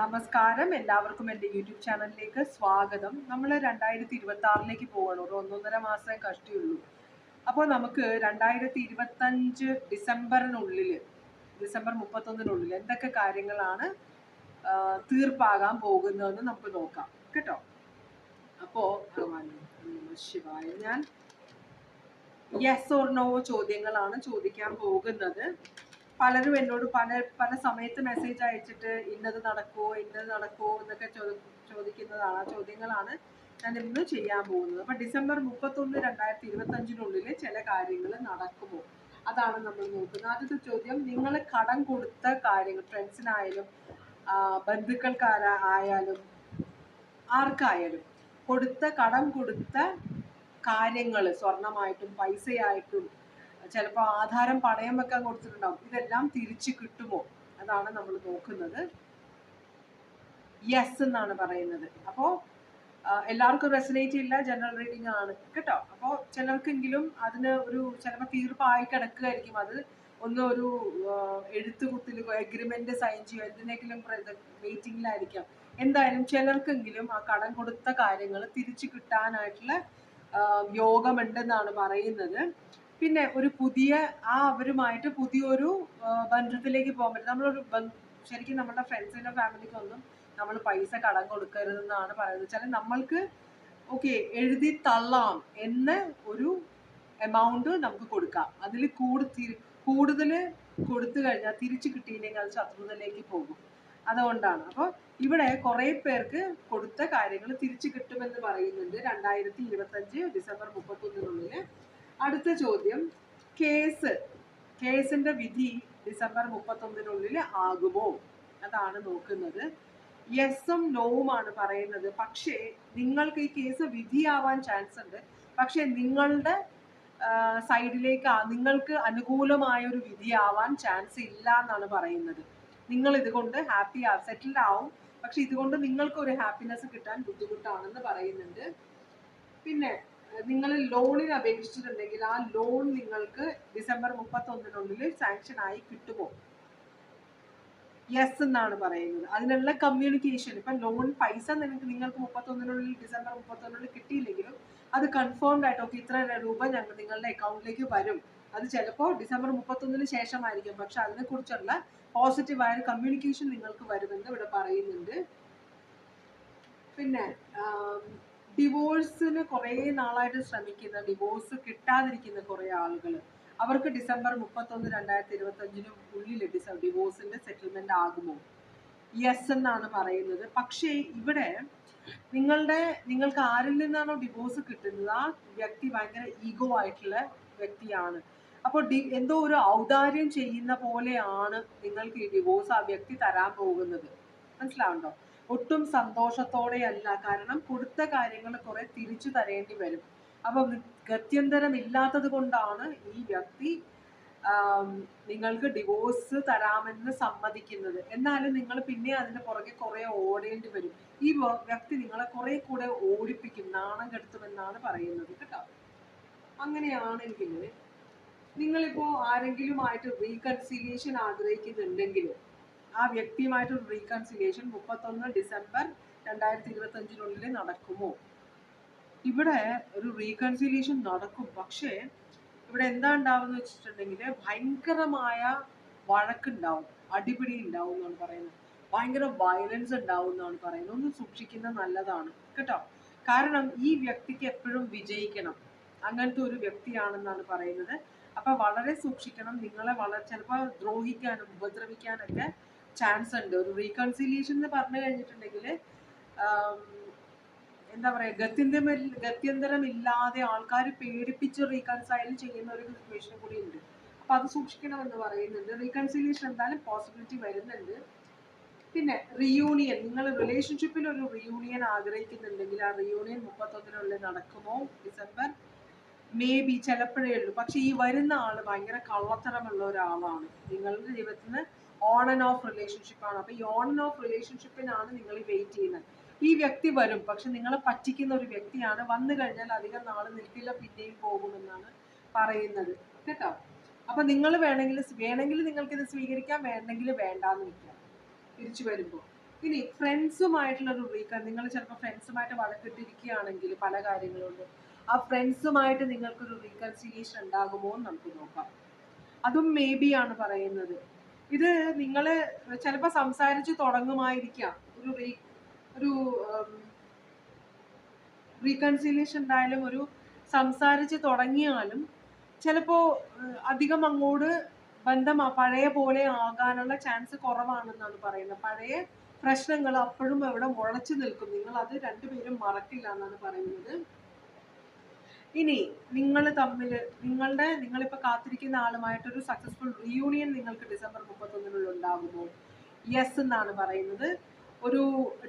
നമസ്കാരം. എല്ലാവർക്കും എന്റെ യൂട്യൂബ് ചാനലിലേക്ക് സ്വാഗതം. നമ്മൾ രണ്ടായിരത്തി ഇരുപത്തി ആറിലേക്ക് പോകണം ഒരു ഒന്നൊന്നര മാസം കഷ്ടിയുള്ളൂ. അപ്പോൾ നമുക്ക് രണ്ടായിരത്തി ഇരുപത്തഞ്ച് ഡിസംബറിനുള്ളിൽ ഡിസംബർ മുപ്പത്തൊന്നിനുള്ളിൽ എന്തൊക്കെ കാര്യങ്ങളാണ് തീർപ്പാകാൻ പോകുന്നതെന്ന് നമുക്ക് നോക്കാം. കേട്ടോ? അപ്പോൾ ശിവായ ഞാൻ യെസ് ഓർ നോ ചോദ്യങ്ങളാണ് ചോദിക്കാൻ പോകുന്നത്. പലരും എന്നോട് പല പല സമയത്ത് മെസ്സേജ് അയച്ചിട്ട് ഇന്നത് നടക്കുമോ ഇന്നത് നടക്കുമോ എന്നൊക്കെ ചോദിക്കുന്നതാണ് ആ ചോദ്യങ്ങളാണ് ഞാൻ ഇന്ന് ചെയ്യാൻ പോകുന്നത്. അപ്പൊ ഡിസംബർ മുപ്പത്തൊന്ന് രണ്ടായിരത്തി ഇരുപത്തി അഞ്ചിനുള്ളിൽ ചില കാര്യങ്ങൾ നടക്കുമോ അതാണ് നമ്മൾ നോക്കുന്നത്. ആദ്യത്തെ ചോദ്യം നിങ്ങൾ കടം കൊടുത്ത കാര്യങ്ങൾ ഫ്രണ്ട്സിനായാലും ബന്ധുക്കൾക്കാരാ ആയാലും ആർക്കായാലും കൊടുത്ത കടം കൊടുത്ത കാര്യങ്ങൾ സ്വർണമായിട്ടും പൈസയായിട്ടും ചിലപ്പോൾ ആധാരം പണയം വെക്കാൻ കൊടുത്തിട്ടുണ്ടാവും. ഇതെല്ലാം തിരിച്ചു കിട്ടുമോ? അതാണ് നമ്മൾ നോക്കുന്നത്. യെസ് എന്നാണ് പറയുന്നത്. അപ്പോൾ എല്ലാവർക്കും റെസനേറ്റ് ഇല്ല ജനറൽ റീഡിംഗ് ആണ്. കേട്ടോ? അപ്പോൾ ചിലർക്കെങ്കിലും അതിന് ഒരു ചിലപ്പോൾ തീർപ്പായി കിടക്കുകയായിരിക്കും. അത് ഒന്ന് ഒരു എഴുത്ത് എഴുത്തുകുത്തിൽ എഗ്രിമെന്റ് സൈൻ ചെയ്യോ എന്തിനെങ്കിലും വെയിറ്റിംഗിലായിരിക്കാം എന്തായാലും ചിലർക്കെങ്കിലും ആ കടം കൊടുത്ത കാര്യങ്ങൾ തിരിച്ചു കിട്ടാനായിട്ടുള്ള യോഗമുണ്ടെന്നാണ് പറയുന്നത്. പിന്നെ ഒരു പുതിയ ആ അവരുമായിട്ട് പുതിയൊരു ബന്ധത്തിലേക്ക് പോകാൻ പറ്റും. നമ്മളൊരു ശരിക്കും നമ്മുടെ ഫ്രണ്ട്സിന്റെ ഫാമിലിക്കൊന്നും നമ്മൾ പൈസ കടം കൊടുക്കരുതെന്നാണ് പറയുന്നത്. വെച്ചാൽ നമ്മൾക്ക് ഓക്കെ എഴുതി തള്ളാം എന്ന് ഒരു എമൗണ്ട് നമുക്ക് കൊടുക്കാം. അതിൽ കൂടുതൽ കൂടുതൽ കൊടുത്തു കഴിഞ്ഞാൽ തിരിച്ചു കിട്ടിയില്ലെങ്കിൽ അത് ശത്രുതയിലേക്ക് പോകും. അതുകൊണ്ടാണ്. അപ്പോൾ ഇവിടെ കുറേ പേർക്ക് കൊടുത്ത കാര്യങ്ങൾ തിരിച്ചു കിട്ടുമെന്ന് പറയുന്നുണ്ട്. രണ്ടായിരത്തി ഇരുപത്തഞ്ച് ഡിസംബർ മുപ്പത്തൊന്നിനുള്ളിൽ അടുത്ത ചോദ്യം. കേസ്. കേസിന്റെ വിധി ഡിസംബർ മുപ്പത്തൊന്നിനുള്ളിൽ ആകുമോ? അതാണ് നോക്കുന്നത്. യെസും നോവുമാണ് പറയുന്നത്. പക്ഷേ നിങ്ങൾക്ക് ഈ കേസ് വിധിയാവാൻ ചാൻസ് ഉണ്ട്. പക്ഷേ നിങ്ങളുടെ സൈഡിലേക്ക് നിങ്ങൾക്ക് അനുകൂലമായ ഒരു വിധിയാവാൻ ചാൻസ് ഇല്ല എന്നാണ് പറയുന്നത്. നിങ്ങൾ ഇതുകൊണ്ട് ഹാപ്പി ആ സെറ്റിൽഡ് ആവും. പക്ഷെ ഇതുകൊണ്ട് നിങ്ങൾക്ക് ഒരു ഹാപ്പിനെസ് കിട്ടാൻ ബുദ്ധിമുട്ടാണെന്ന് പറയുന്നുണ്ട്. പിന്നെ നിങ്ങൾ ലോണിന് അപേക്ഷിച്ചിട്ടുണ്ടെങ്കിൽ ആ ലോൺ നിങ്ങൾക്ക് ഡിസംബർ മുപ്പത്തൊന്നിനുള്ളിൽ സാങ്ഷൻ ആയി കിട്ടുമോ? യെസ് എന്നാണ് പറയുന്നത്. അതിനുള്ള കമ്മ്യൂണിക്കേഷൻ ഇപ്പം ലോൺ പൈസ നിങ്ങൾക്ക് നിങ്ങൾക്ക് മുപ്പത്തൊന്നിനുള്ളിൽ ഡിസംബർ മുപ്പത്തൊന്നിനുള്ളിൽ കിട്ടിയില്ലെങ്കിലും അത് കൺഫേംഡ് ആയിട്ട് ഓക്കെ ഇത്ര രൂപ ഞങ്ങൾ നിങ്ങളുടെ അക്കൗണ്ടിലേക്ക് വരും. അത് ചിലപ്പോൾ ഡിസംബർ മുപ്പത്തൊന്നിന് ശേഷമായിരിക്കും. പക്ഷെ അതിനെക്കുറിച്ചുള്ള പോസിറ്റീവായ കമ്മ്യൂണിക്കേഷൻ നിങ്ങൾക്ക് വരുമെന്ന് ഇവിടെ പറയുന്നുണ്ട്. പിന്നെ ഡിവോഴ്സിന് കുറേ നാളായിട്ട് ശ്രമിക്കുന്ന ഡിവോഴ്സ് കിട്ടാതിരിക്കുന്ന കുറേ ആളുകൾ അവർക്ക് ഡിസംബർ മുപ്പത്തൊന്ന് രണ്ടായിരത്തി ഇരുപത്തി അഞ്ചിന് ഉള്ളിൽ ഡിസ ഡിവോഴ്സിന്റെ സെറ്റിൽമെന്റ് ആകുമോ? യെസ് എന്നാണ് പറയുന്നത്. പക്ഷേ ഇവിടെ നിങ്ങളുടെ നിങ്ങൾക്ക് ആരിൽ നിന്നാണോ ഡിവോഴ്സ് കിട്ടുന്നത്? ആ വ്യക്തി ഭയങ്കര ഈഗോ ആയിട്ടുള്ള വ്യക്തിയാണ്. അപ്പോൾ ഡി എന്തോ ഒരു ഔദാര്യം ചെയ്യുന്ന പോലെയാണ് നിങ്ങൾക്ക് ഈ ഡിവോഴ്സ് ആ വ്യക്തി തരാൻ പോകുന്നത്. മനസ്സിലാവുണ്ടോ ഒട്ടും സന്തോഷത്തോടെയല്ല. കാരണം കൊടുത്ത കാര്യങ്ങൾ കുറെ തിരിച്ചു തരേണ്ടി വരും. അപ്പം ഗത്യന്തരം ഇല്ലാത്തത് കൊണ്ടാണ് ഈ വ്യക്തി നിങ്ങൾക്ക് ഡിവോഴ്സ് തരാമെന്ന് സമ്മതിക്കുന്നത്. എന്നാലും നിങ്ങൾ പിന്നെ അതിന്റെ പുറകെ കുറെ ഓടേണ്ടി വരും. ഈ വ്യക്തി നിങ്ങളെ കുറെ കൂടെ ഓടിപ്പിക്കും. നാണം കെടുത്തുമെന്നാണ് പറയുന്നത് കേട്ടോ. അങ്ങനെയാണെങ്കിൽ നിങ്ങളിപ്പോ ആരെങ്കിലുമായിട്ട് റീകൺസിലിയേഷൻ ആഗ്രഹിക്കുന്നുണ്ടെങ്കിൽ ആ വ്യക്തിയുമായിട്ട് റീകൺസിലിയേഷൻ മുപ്പത്തൊന്ന് ഡിസംബർ രണ്ടായിരത്തി ഇരുപത്തഞ്ചിനുള്ളിൽ നടക്കുമോ? ഇവിടെ ഒരു റീകൺസിലിയേഷൻ നടക്കും. പക്ഷേ ഇവിടെ എന്താ ഉണ്ടാവുന്ന വെച്ചിട്ടുണ്ടെങ്കിൽ ഭയങ്കരമായ വഴക്കുണ്ടാവും. അടിപിടി ഉണ്ടാവും എന്നാണ് പറയുന്നത്. ഭയങ്കര വയലൻസ് ഉണ്ടാവും എന്നാണ് പറയുന്നത്. ഒന്ന് സൂക്ഷിക്കുന്നത് നല്ലതാണ്. കേട്ടോ? കാരണം ഈ വ്യക്തിക്ക് എപ്പോഴും വിജയിക്കണം. അങ്ങനത്തെ ഒരു വ്യക്തിയാണെന്നാണ് പറയുന്നത്. അപ്പൊ വളരെ സൂക്ഷിക്കണം. നിങ്ങളെ വളരെ ചിലപ്പോൾ ദ്രോഹിക്കാനും ഉപദ്രവിക്കാനൊക്കെ ചാൻസ് ഉണ്ട്. ഒരു റീകൺസിലിയേഷൻ എന്ന് പറഞ്ഞു കഴിഞ്ഞിട്ടുണ്ടെങ്കിൽ എന്താ പറയുക ഗത്യന്തരം ഗത്യന്തരം ഇല്ലാതെ ആൾക്കാർ പേടിപ്പിച്ച് റീകൺസൈൽ ചെയ്യുന്ന ഒരു സിറ്റുവേഷൻ കൂടി ഉണ്ട്. അപ്പം അത് സൂക്ഷിക്കണമെന്ന് പറയുന്നുണ്ട്. റീകൺസിലിയേഷൻ എന്തായാലും പോസിബിലിറ്റി വരുന്നുണ്ട്. പിന്നെ റിയൂണിയൻ നിങ്ങൾ റിലേഷൻഷിപ്പിൽ ഒരു റിയൂണിയൻ ആഗ്രഹിക്കുന്നുണ്ടെങ്കിൽ ആ റിയൂണിയൻ മുപ്പത്തൊന്നിനുള്ളിൽ നടക്കുമോ? ഡിസംബർ മേ ബി ചിലപ്പോഴേ ഉള്ളൂ. പക്ഷെ ഈ വരുന്ന ആൾ ഭയങ്കര കള്ളത്തരമുള്ള ഒരാളാണ്. നിങ്ങളുടെ ജീവിതത്തിൽ ഓൺ ആൻഡ് ഓഫ് റിലേഷൻഷിപ്പ് ആണ്. അപ്പൊ ഈ ഓൺ ആൻഡ് ഓഫ് റിലേഷൻഷിപ്പിനാണ് നിങ്ങൾ വെയിറ്റ് ചെയ്യുന്നത്. ഈ വ്യക്തി വരും. പക്ഷെ നിങ്ങളെ പറ്റിക്കുന്ന ഒരു വ്യക്തിയാണ്. വന്നു കഴിഞ്ഞാൽ അധികം നാൾ നിൽക്കില്ല പിന്നെയും പോകുമെന്നാണ് പറയുന്നത്. കേട്ടോ? അപ്പൊ നിങ്ങൾ വേണമെങ്കിൽ വേണമെങ്കിൽ നിങ്ങൾക്ക് ഇത് സ്വീകരിക്കാം വേണമെങ്കിൽ വേണ്ടാന്ന് വെക്കാം തിരിച്ചു വരുമ്പോൾ. ഇനി ഫ്രണ്ട്സുമായിട്ടുള്ള ഒരു റീക്കൺ നിങ്ങൾ ചിലപ്പോൾ ഫ്രണ്ട്സുമായിട്ട് വഴക്കിട്ടിരിക്കുകയാണെങ്കിൽ പല കാര്യങ്ങളുണ്ട്. ആ ഫ്രണ്ട്സുമായിട്ട് നിങ്ങൾക്കൊരു റീകൺസിലിയേഷൻ ഉണ്ടാകുമോ എന്ന് നമുക്ക് നോക്കാം. അതും മേ ബി ആണ് പറയുന്നത്. ഇത് നിങ്ങൾ ചിലപ്പോൾ സംസാരിച്ച് തുടങ്ങുമായിരിക്കാം. ഒരു ഒരു റീകൺസിലിയേഷൻ ഉണ്ടായാലും ഒരു സംസാരിച്ച് തുടങ്ങിയാലും ചിലപ്പോൾ അധികം അങ്ങോട്ട് ബന്ധം പഴയ പോലെ ആകാനുള്ള ചാൻസ് കുറവാണെന്നാണ് പറയുന്നത്. പഴയ പ്രശ്നങ്ങൾ അപ്പോഴും അവിടെ മുളച്ചു നിൽക്കും. നിങ്ങൾ അത് രണ്ടുപേരും മറക്കില്ല എന്നാണ് പറയുന്നത്. ഇനി നിങ്ങൾ തമ്മിൽ നിങ്ങളുടെ നിങ്ങളിപ്പോൾ കാത്തിരിക്കുന്ന ആളുമായിട്ടൊരു സക്സസ്ഫുൾ റീയൂണിയൻ നിങ്ങൾക്ക് ഡിസംബർ മുപ്പത്തൊന്നിനുള്ളിൽ ഉണ്ടാകുമോ? യെസ് എന്നാണ് പറയുന്നത്. ഒരു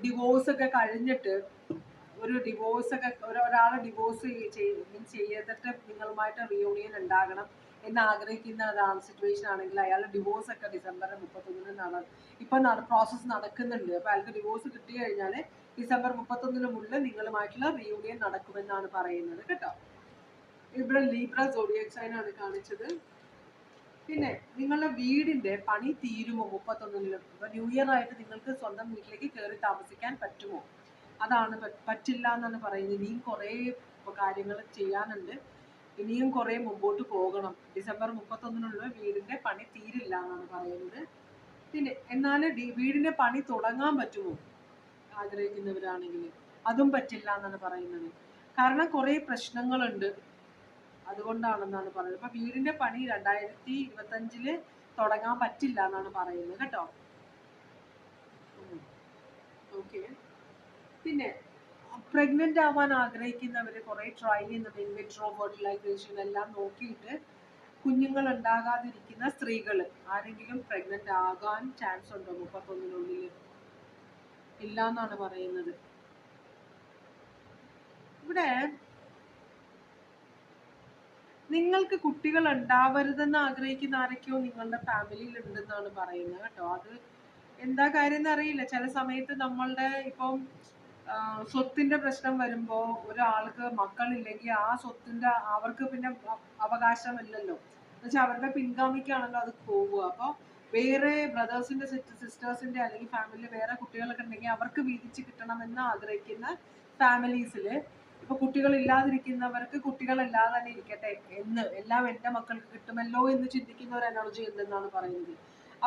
ഡിവോഴ്സ് ഒക്കെ കഴിഞ്ഞിട്ട് ഒരു ഡിവോഴ്സ് ഒക്കെ ഒരാളെ ഡിവോഴ്സ് ചെയ്തിട്ട് നിങ്ങളുമായിട്ട് റിയൂണിയൻ ഉണ്ടാകണം എന്ന് ആഗ്രഹിക്കുന്ന ഒരാൾ സിറ്റുവേഷൻ ആണെങ്കിൽ അയാൾ ഡിവോഴ്സ് ഒക്കെ ഡിസംബർ മുപ്പത്തൊന്നിന് നട ഇപ്പം പ്രോസസ്സ് നടക്കുന്നുണ്ട്. അപ്പോൾ അയാൾക്ക് ഡിവോഴ്സ് കിട്ടി കഴിഞ്ഞാൽ ഡിസംബർ മുപ്പത്തൊന്നിന് മുന്നിൽ നിങ്ങളുമായിട്ടുള്ള റിയൂണിയൻ നടക്കുമെന്നാണ് പറയുന്നത്. കേട്ടോ? ഇവിടെ ലീബ്ര സോഡിയക് സൈൻ ആണ് കാണിച്ചത്. പിന്നെ നിങ്ങളുടെ വീടിന്റെ പണി തീരുമോ? മുപ്പത്തൊന്നിലും ഇപ്പൊ ന്യൂ ഇയർ ആയിട്ട് നിങ്ങൾക്ക് സ്വന്തം വീട്ടിലേക്ക് കയറി താമസിക്കാൻ പറ്റുമോ? അതാണ് പറ്റില്ല എന്നാണ് പറയുന്നത്. ഇനിയും കുറേ കാര്യങ്ങൾ ചെയ്യാനുണ്ട്. ഇനിയും കുറേ മുമ്പോട്ട് പോകണം. ഡിസംബർ മുപ്പത്തൊന്നിനുള്ള വീടിന്റെ പണി തീരില്ല എന്നാണ് പറയുന്നത്. പിന്നെ എന്നാൽ വീടിന്റെ പണി തുടങ്ങാൻ പറ്റുമോ? ആഗ്രഹിക്കുന്നവരാണെങ്കിൽ അതും പറ്റില്ല എന്നാണ് പറയുന്നത്. കാരണം കുറേ പ്രശ്നങ്ങളുണ്ട്. അതുകൊണ്ടാണെന്നാണ് പറയുന്നത്. അപ്പൊ വീടിന്റെ പണി രണ്ടായിരത്തി ഇരുപത്തഞ്ചിൽ തുടങ്ങാൻ പറ്റില്ല എന്നാണ് പറയുന്നത്. കേട്ടോ? ഓക്കെ. പിന്നെ പ്രഗ്നന്റ് ആവാൻ ആഗ്രഹിക്കുന്നവർ കുറെ ട്രൈ ചെയ്യുന്നുണ്ട്. ഇൻവെട്രോ ഫെർട്ടിലൈസേഷൻ എല്ലാം നോക്കിയിട്ട് കുഞ്ഞുങ്ങൾ ഉണ്ടാകാതിരിക്കുന്ന സ്ത്രീകൾ ആരെങ്കിലും പ്രഗ്നന്റ് ആകാൻ ചാൻസ് ഉണ്ടോ? മുപ്പത്തൊന്നിനുള്ളിൽ ഇല്ല എന്നാണ് പറയുന്നത്. ഇവിടെ നിങ്ങൾക്ക് കുട്ടികൾ ഉണ്ടാവരുതെന്ന് ആഗ്രഹിക്കുന്ന ആരൊക്കെയോ നിങ്ങളുടെ ഫാമിലിയിൽ ഉണ്ടെന്നാണ് പറയുന്നത് കേട്ടോ. അത് എന്താ കാര്യം എന്ന് അറിയില്ല. ചില സമയത്ത് നമ്മളുടെ ഇപ്പം സ്വത്തിന്റെ പ്രശ്നം വരുമ്പോ ഒരാൾക്ക് മക്കളില്ലെങ്കിൽ ആ സ്വത്തിന്റെ അവർക്ക് പിന്നെ അവകാശമില്ലല്ലോ. എന്നുവെച്ചാൽ അവരുടെ പിൻഗാമിക്കാണല്ലോ അത് പോവുക. അപ്പൊ വേറെ ബ്രദേഴ്സിന്റെ സിസ്റ്റേഴ്സിന്റെ അല്ലെങ്കിൽ ഫാമിലിയിൽ വേറെ കുട്ടികളൊക്കെ ഉണ്ടെങ്കിൽ അവർക്ക് വീതിച്ച് കിട്ടണമെന്ന് ആഗ്രഹിക്കുന്ന ഫാമിലീസിൽ കുട്ടികൾ ഇല്ലാതിരിക്കുന്നവർക്ക് കുട്ടികളല്ലാതെ തന്നെ ഇരിക്കട്ടെ എന്ന് എല്ലാം എന്റെ മക്കൾക്ക് കിട്ടുമല്ലോ എന്ന് ചിന്തിക്കുന്ന ഒരു എനർജി ഉണ്ടെന്നാണ് പറയുന്നത്.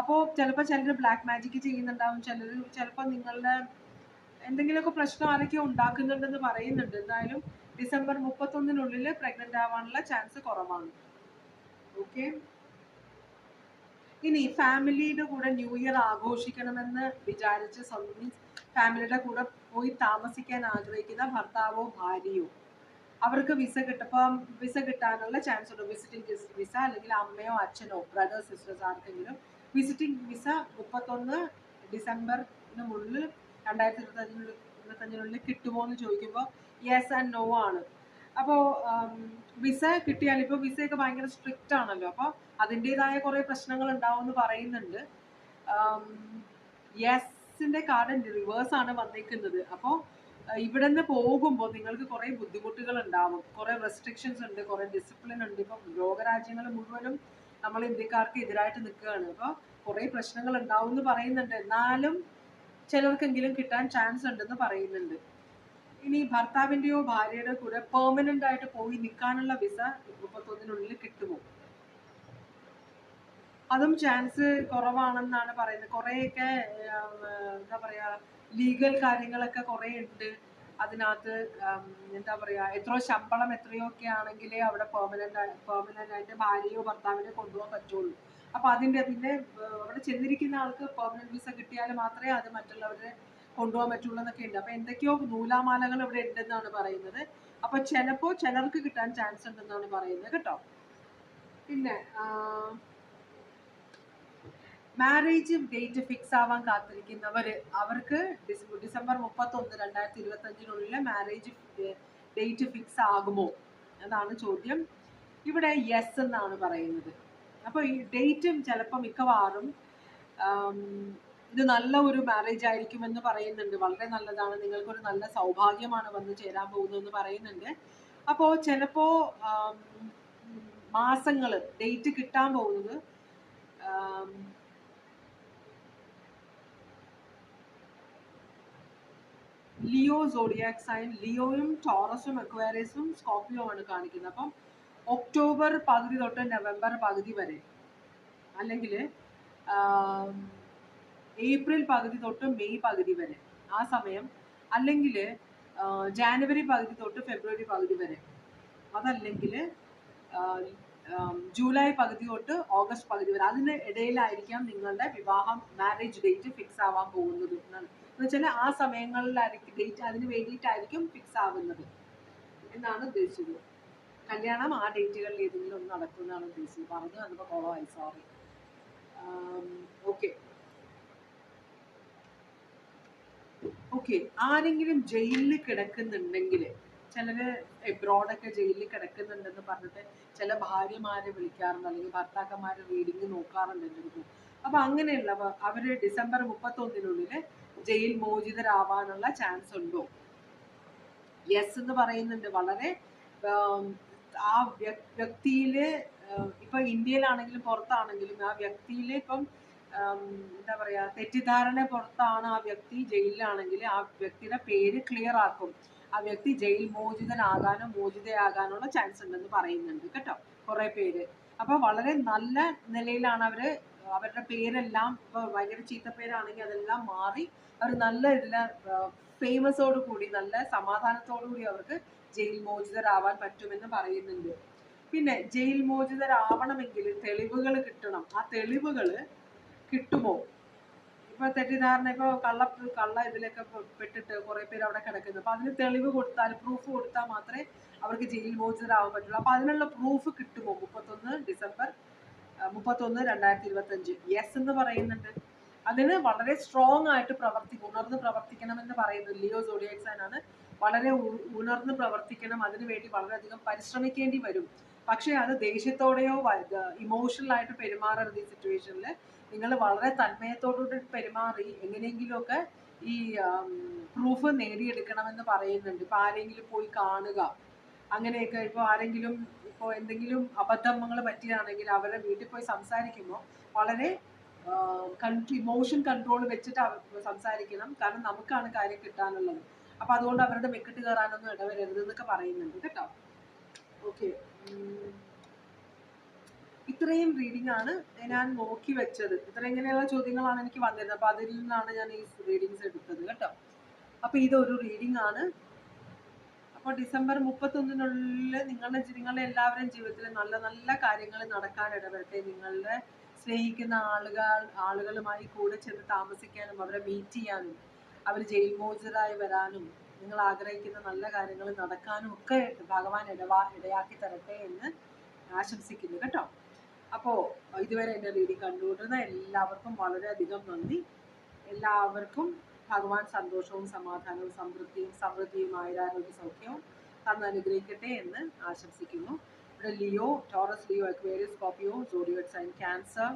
അപ്പോൾ ചിലപ്പോൾ ചിലർ ബ്ലാക്ക് മാജിക് ചെയ്യുന്നുണ്ടാവും ചിലർ ചിലപ്പോൾ നിങ്ങളുടെ എന്തെങ്കിലുമൊക്കെ പ്രശ്നം ആരൊക്കെ ഉണ്ടാക്കുന്നുണ്ടെന്ന് പറയുന്നുണ്ട്. എന്തായാലും ഡിസംബർ മുപ്പത്തൊന്നിനുള്ളിൽ പ്രഗ്നന്റ് ആവാനുള്ള ചാൻസ് കുറവാണ്. ഓക്കെ ഇനി ഫാമിലിയുടെ കൂടെ ന്യൂ ഇയർ ആഘോഷിക്കണമെന്ന് വിചാരിച്ച് ഫാമിലിയുടെ കൂടെ പോയി താമസിക്കാൻ ആഗ്രഹിക്കുന്ന ഭർത്താവോ ഭാര്യയോ? അവർക്ക് വിസ കിട്ടപ്പം വിസ കിട്ടാനുള്ള ചാൻസ് ഉണ്ട്? വിസിറ്റിംഗ് വിസ അല്ലെങ്കിൽ അമ്മയോ അച്ഛനോ ബ്രദേഴ്സ് സിസ്റ്റേഴ്സ് ആർക്കെങ്കിലും വിസിറ്റിംഗ് വിസ മുപ്പത്തൊന്ന് ഡിസംബറിന് മുന്നിൽ രണ്ടായിരത്തി ഇരുപത്തഞ്ചിനുള്ളിൽ ഇരുപത്തഞ്ചിനുള്ളിൽ കിട്ടുമോ എന്ന് ചോദിക്കുമ്പോൾ യെസ് ആൻഡ് നോ ആണ്. അപ്പോൾ വിസ കിട്ടിയാൽ ഇപ്പോൾ വിസയൊക്കെ ഭയങ്കര സ്ട്രിക്റ്റ് ആണല്ലോ. അപ്പോൾ അതിന്റെതായ കുറേ പ്രശ്നങ്ങൾ ഉണ്ടാവും എന്ന് പറയുന്നുണ്ട്. യെസിന്റെ കാർഡ് റിവേഴ്സ് ആണ് വന്നിരിക്കുന്നത് അപ്പോൾ ഇവിടെ നിന്ന് പോകുമ്പോൾ നിങ്ങൾക്ക് കുറേ ബുദ്ധിമുട്ടുകൾ ഉണ്ടാവും. കുറേ റെസ്ട്രിക്ഷൻസ് ഉണ്ട് കുറേ ഡിസിപ്ലിൻ ഉണ്ട്. ഇപ്പം ലോകരാജ്യങ്ങൾ മുഴുവനും നമ്മൾ ഇന്ത്യക്കാർക്ക് എതിരായിട്ട് നിൽക്കുകയാണ്. അപ്പോൾ കുറേ പ്രശ്നങ്ങൾ ഉണ്ടാവും എന്ന് പറയുന്നുണ്ട്. എന്നാലും ചിലർക്കെങ്കിലും കിട്ടാൻ ചാൻസ് ഉണ്ടെന്ന് പറയുന്നുണ്ട്. ഇനി ഭർത്താവിന്റെയോ ഭാര്യയുടെ കൂടെ പെർമനന്റ് ആയിട്ട് പോയി നിൽക്കാനുള്ള വിസ മുപ്പത്തൊന്നിനുള്ളിൽ കിട്ടുമോ? അതും ചാൻസ് കുറവാണെന്നാണ് പറയുന്നത്. കുറേയൊക്കെ എന്താ പറയുക ലീഗൽ കാര്യങ്ങളൊക്കെ കുറേ ഉണ്ട് അതിനകത്ത് എന്താ പറയുക എത്രയോ ശമ്പളം എത്രയോ ഒക്കെ ആണെങ്കിലേ അവിടെ പെർമനന്റ് പെർമനന്റ് ആയിട്ട് ഭാര്യയോ ഭർത്താവിനെ കൊണ്ടുപോകാൻ പറ്റുള്ളൂ. അപ്പം അതിന്റെ പിന്നെ അവിടെ ചെന്നിരിക്കുന്ന ആൾക്ക് പെർമനന്റ് വിസ കിട്ടിയാൽ മാത്രമേ അത് മറ്റുള്ളവരെ കൊണ്ടുപോകാൻ പറ്റുള്ളൂ എന്നൊക്കെ ഉണ്ട്. അപ്പം എന്തൊക്കെയോ നൂലാമാലകൾ ഇവിടെ ഉണ്ടെന്നാണ് പറയുന്നത്. അപ്പം ചിലപ്പോൾ ചിലർക്ക് കിട്ടാൻ ചാൻസ് ഉണ്ടെന്നാണ് പറയുന്നത്. കേട്ടോ? പിന്നെ മാരേജ് ഡേറ്റ് ഫിക്സ് ആവാൻ കാത്തിരിക്കുന്നവർ അവർക്ക് ഡിസംബർ മുപ്പത്തൊന്ന് രണ്ടായിരത്തി ഇരുപത്തി അഞ്ചിനുള്ളിൽ മാരേജ് ഡേറ്റ് ഫിക്സ് ആകുമോ എന്നാണ് ചോദ്യം. ഇവിടെ യെസ് എന്നാണ് പറയുന്നത്. അപ്പോൾ ഈ ഡേറ്റും ചിലപ്പോൾ മിക്കവാറും ഇത് നല്ല ഒരു മാരേജ് ആയിരിക്കുമെന്ന് പറയുന്നുണ്ട്. വളരെ നല്ലതാണ്. നിങ്ങൾക്കൊരു നല്ല സൗഭാഗ്യമാണ് വന്ന് ചേരാൻ പോകുന്നതെന്ന് പറയുന്നുണ്ട്. അപ്പോൾ ചിലപ്പോൾ മാസങ്ങൾ ഡേറ്റ് കിട്ടാൻ പോകുന്നത് ലിയോ സോഡിയാക് സൈൻ ലിയോയും ടോറസും അക്വാരിയസും സ്കോർപ്പിയോ ആണ് കാണിക്കുന്നത്. അപ്പം ഒക്ടോബർ പകുതി തൊട്ട് നവംബർ പകുതി വരെ അല്ലെങ്കിൽ ഏപ്രിൽ പകുതി തൊട്ട് മെയ് പകുതി വരെ ആ സമയം അല്ലെങ്കിൽ ജാനുവരി പകുതി തൊട്ട് ഫെബ്രുവരി പകുതി വരെ അതല്ലെങ്കിൽ ജൂലൈ പകുതി തൊട്ട് ഓഗസ്റ്റ് പകുതി വരെ അതിന് ഇടയിലായിരിക്കാം നിങ്ങളുടെ വിവാഹം മാരേജ് ഡേറ്റ് ഫിക്സ് ആവാൻ പോകുന്നത് എന്നാണ്. എന്ന് വെച്ചാൽ ആ സമയങ്ങളിലായിരിക്കും ഡേറ്റ് അതിന് വേണ്ടിയിട്ടായിരിക്കും ഫിക്സ് ആവുന്നത് എന്നാണ് ഉദ്ദേശിച്ചത്. കല്യാണം ആ ഡേറ്റുകളിൽ ഏതെങ്കിലും ഒന്ന് നടക്കുമെന്നാണ് ഉദ്ദേശിച്ചത്. പറഞ്ഞു വന്നപ്പോൾ കുളമായി സോറി ഓക്കെ ഓക്കെ ആരെങ്കിലും ജയിലിൽ കിടക്കുന്നുണ്ടെങ്കിൽ ചിലര് എബ്രോഡൊക്കെ ജയിലിൽ കിടക്കുന്നുണ്ടെന്ന് പറഞ്ഞിട്ട് ചില ഭാര്യമാരെ വിളിക്കാറുണ്ട് അല്ലെങ്കിൽ ഭർത്താക്കന്മാരെ റീഡിങ് നോക്കാറുണ്ട് എന്റെ അടുത്ത്. അപ്പൊ അങ്ങനെയുള്ളവർ അവർ ഡിസംബർ മുപ്പത്തൊന്നിനുള്ളിൽ ജയിൽ മോചിതരാവാനുള്ള ചാൻസ് ഉണ്ടോ? യെസ് എന്ന് പറയുന്നുണ്ട്. വളരെ ആ വ്യ- വ്യക്തിയിൽ ഇപ്പൊ ഇന്ത്യയിലാണെങ്കിലും പുറത്താണെങ്കിലും ആ വ്യക്തിയിൽ ഇപ്പം എന്താ പറയാ തെറ്റിദ്ധാരണ പുറത്താണ് ആ വ്യക്തി ജയിലിലാണെങ്കിൽ ആ വ്യക്തിയുടെ പേര് ക്ലിയർ ആക്കും. ആ വ്യക്തി ജയിൽ മോചിതനാകാനോ മോചിതയാകാനുള്ള ചാൻസ് ഉണ്ടെന്ന് പറയുന്നുണ്ട് കേട്ടോ കുറെ പേര്. അപ്പൊ വളരെ നല്ല നിലയിലാണ് അവർ അവരുടെ പേരെല്ലാം ഇപ്പൊ ഭയങ്കര ചീത്ത പേരാണെങ്കിൽ അതെല്ലാം മാറി അവർ നല്ല ഇതിൽ ഫേമസോട് കൂടി നല്ല സമാധാനത്തോടു കൂടി അവർക്ക് ജയിൽ മോചിതരാവാൻ പറ്റുമെന്ന് പറയുന്നുണ്ട്. പിന്നെ ജയിൽ മോചിതരാവണമെങ്കിൽ തെളിവുകൾ കിട്ടണം. ആ തെളിവുകൾ കിട്ടുമോ? ഇപ്പൊ തെറ്റിദ്ധാരണ ഇപ്പൊ കള്ള കള്ള ഇതിലൊക്കെ പെട്ടിട്ട് കുറെ പേര് അവിടെ കിടക്കുന്നു. അപ്പൊ അതിന് തെളിവ് കൊടുത്താൽ പ്രൂഫ് കൊടുത്താൽ മാത്രമേ അവർക്ക് ജയിൽ മോചിതരാവാൻ പറ്റുള്ളൂ. അപ്പൊ അതിനുള്ള പ്രൂഫ് കിട്ടുമോ? മുപ്പത്തൊന്ന് ഡിസംബർ മുപ്പത്തൊന്ന് രണ്ടായിരത്തി ഇരുപത്തഞ്ച് യെസ് എന്ന് പറയുന്നുണ്ട്. അതിന് വളരെ സ്ട്രോങ് ആയിട്ട് പ്രവർത്തി ഉണർന്ന് പ്രവർത്തിക്കണമെന്ന് പറയുന്നു ലിയോ സോഡിയക് ആണ്. വളരെ ഉണർന്ന് പ്രവർത്തിക്കണം. അതിനുവേണ്ടി വളരെയധികം പരിശ്രമിക്കേണ്ടി വരും. പക്ഷേ അത് ദേഷ്യത്തോടെയോ ഇമോഷണൽ ആയിട്ട് പെരുമാറരുത് ഈ സിറ്റുവേഷനിൽ നിങ്ങൾ വളരെ തന്മയത്തോടുകൂടി പെരുമാറി എങ്ങനെയെങ്കിലുമൊക്കെ ഈ പ്രൂഫ് നേടിയെടുക്കണമെന്ന് പറയുന്നുണ്ട്. ഇപ്പൊ ആരെങ്കിലും പോയി കാണുക. അങ്ങനെയൊക്കെ ഇപ്പോൾ ആരെങ്കിലും ഇപ്പോൾ എന്തെങ്കിലും അബദ്ധങ്ങൾ പറ്റിയാണെങ്കിൽ അവരുടെ വീട്ടിൽ പോയി സംസാരിക്കുമ്പോൾ വളരെ ഇമോഷൻ കൺട്രോൾ വെച്ചിട്ട് സംസാരിക്കണം. കാരണം നമുക്കാണ് കാര്യം കിട്ടാനുള്ളത്. അപ്പൊ അതുകൊണ്ട് അവരുടെ വെക്കിട്ട് കയറാനൊന്നും ഇടവരരുത് എന്നൊക്കെ പറയുന്നുണ്ട് കേട്ടോ. ഓക്കെ. ഇത്രയും റീഡിംഗ് ആണ് ഞാൻ നോക്കി വെച്ചത്. ഇത്ര ഇങ്ങനെയുള്ള ചോദ്യങ്ങളാണ് എനിക്ക് വന്നിരുന്നത്. അപ്പൊ അതിൽ നിന്നാണ് ഞാൻ ഈ റീഡിങ്സ് എടുത്തത് കേട്ടോ. അപ്പൊ ഇതൊരു റീഡിംഗ് ആണ്. അപ്പോൾ ഡിസംബർ മുപ്പത്തൊന്നിനുള്ളിൽ നിങ്ങളുടെ നിങ്ങളുടെ എല്ലാവരുടെയും ജീവിതത്തിൽ നല്ല നല്ല കാര്യങ്ങൾ നടക്കാൻ ഇടവരട്ടെ. നിങ്ങളുടെ സ്നേഹിക്കുന്ന ആളുകൾ ആളുകളുമായി കൂടെ ചെന്ന് താമസിക്കാനും അവരെ മീറ്റ് ചെയ്യാനും അവർ ജയിൽ മോചിതരായി വരാനും നിങ്ങൾ ആഗ്രഹിക്കുന്ന നല്ല കാര്യങ്ങൾ നടക്കാനും ഒക്കെ ഭഗവാൻ ഇടവാ ഇടയാക്കി തരട്ടെ എന്ന് ആശംസിക്കുന്നു കേട്ടോ. അപ്പോൾ ഇതുവരെ എന്റെ റീഡിങ് കണ്ടുകൊണ്ടിരുന്ന എല്ലാവർക്കും വളരെയധികം നന്ദി. എല്ലാവർക്കും ഭഗവാൻ സന്തോഷവും സമാധാനവും സമൃദ്ധിയും സമൃദ്ധിയും ആയുരാരോഗ്യ സൗഖ്യവും തന്ന് അനുഗ്രഹിക്കട്ടെ എന്ന് ആശംസിക്കുന്നു. ഇവിടെ Leo Taurus Leo Aquarius Scorpio zodiac sign cancer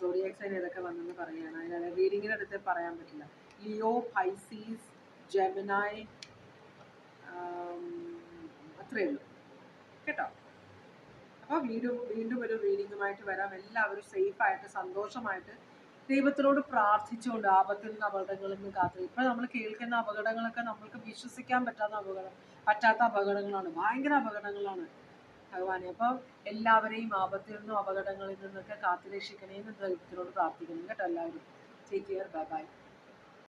zodiac sign ഏതൊക്കെ വന്നെന്ന് പറയാണ് അതിനാണ് റീഡിങ്ങിന്റെ അടുത്ത് പറയാൻ പറ്റില്ല. ലിയോ പൈസീസ് ജെമിനായ് അത്രയേ ഉള്ളൂ. കേട്ടോ? അപ്പോൾ വീണ്ടും വീണ്ടും ഒരു റീഡിങ്ങുമായിട്ട് വരാം. എല്ലാവരും സേഫായിട്ട് സന്തോഷമായിട്ട് ദൈവത്തിനോട് പ്രാർത്ഥിച്ചുകൊണ്ട് ആപത്തിൽ നിന്ന് അപകടങ്ങളിൽ നിന്ന് കാത്തു ഇപ്പൊ നമ്മൾ കേൾക്കുന്ന അപകടങ്ങളൊക്കെ നമ്മൾക്ക് വിശ്വസിക്കാൻ പറ്റാത്ത അപകടം പറ്റാത്ത അപകടങ്ങളാണ്. ഭയങ്കര അപകടങ്ങളാണ് ഭഗവാനെ. അപ്പം എല്ലാവരെയും ആപത്തിൽ നിന്നും അപകടങ്ങളിൽ നിന്നൊക്കെ കാത്തു രക്ഷിക്കണേന്ന് ദൈവത്തിനോട് പ്രാർത്ഥിക്കണം കേട്ടോ എല്ലാവരും. Take care bye bye